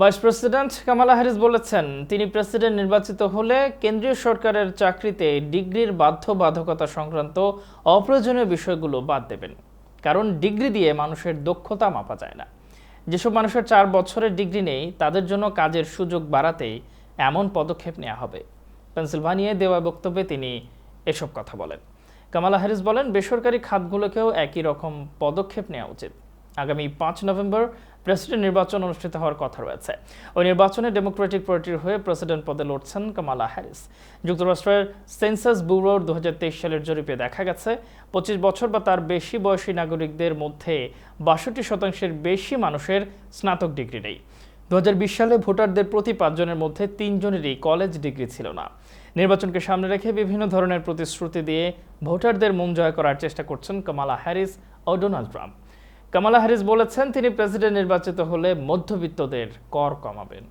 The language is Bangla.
ভাইস প্রেসিডেন্ট কামালা হ্যারিস বলেছেন, তিনি প্রেসিডেন্ট নির্বাচিত হলে কেন্দ্রীয় সরকারের চাকরিতে ডিগ্রির বাধ্যবাধকতা সংক্রান্ত অপ্রয়োজনীয় বিষয়গুলো বাদ দেবেন। কারণ ডিগ্রি দিয়ে মানুষের দক্ষতা মাপা যায় না। যেসব মানুষের চার বছরের ডিগ্রি নেই, তাদের জন্য কাজের সুযোগ বাড়াতেই এমন পদক্ষেপ নেওয়া হবে। পেনসিলভানিয়ায় দেওয়া বক্তব্যে তিনি এসব কথা বলেন। কামালা হ্যারিস বলেন, বেসরকারি খাতগুলোকেও একই রকম পদক্ষেপ নেওয়া উচিত। আগামী পাঁচ নভেম্বর প্রেসিডেন্ট নির্বাচন অনুষ্ঠিত হওয়ার কথা রয়েছে। ওই নির্বাচনে ডেমোক্রেটিক পার্টির হয়ে প্রেসিডেন্ট পদে লড়ছেন কামালা হ্যারিস। যুক্তরাষ্ট্রের সেন্সাস ব্যুরোর দু হাজার তেইশ সালের জরিপে দেখা গেছে, পঁচিশ বছর বা তার বেশি বয়সী নাগরিকদের মধ্যে বাষট্টি শতাংশের বেশি মানুষের স্নাতক ডিগ্রি নেই। দু হাজার বিশ সালে ভোটারদের প্রতি পাঁচজনের মধ্যে তিনজনেরই কলেজ ডিগ্রি ছিল না। নির্বাচনকে সামনে রেখে বিভিন্ন ধরনের প্রতিশ্রুতি দিয়ে ভোটারদের মন জয় করার চেষ্টা করছেন কামালা হ্যারিস ও ডোনাল্ড ট্রাম্প। কামালা হ্যারিস বলেছেন তিনি প্রেসিডেন্ট নির্বাচিত হলে মধ্যবিত্তদের কর কমাবেন।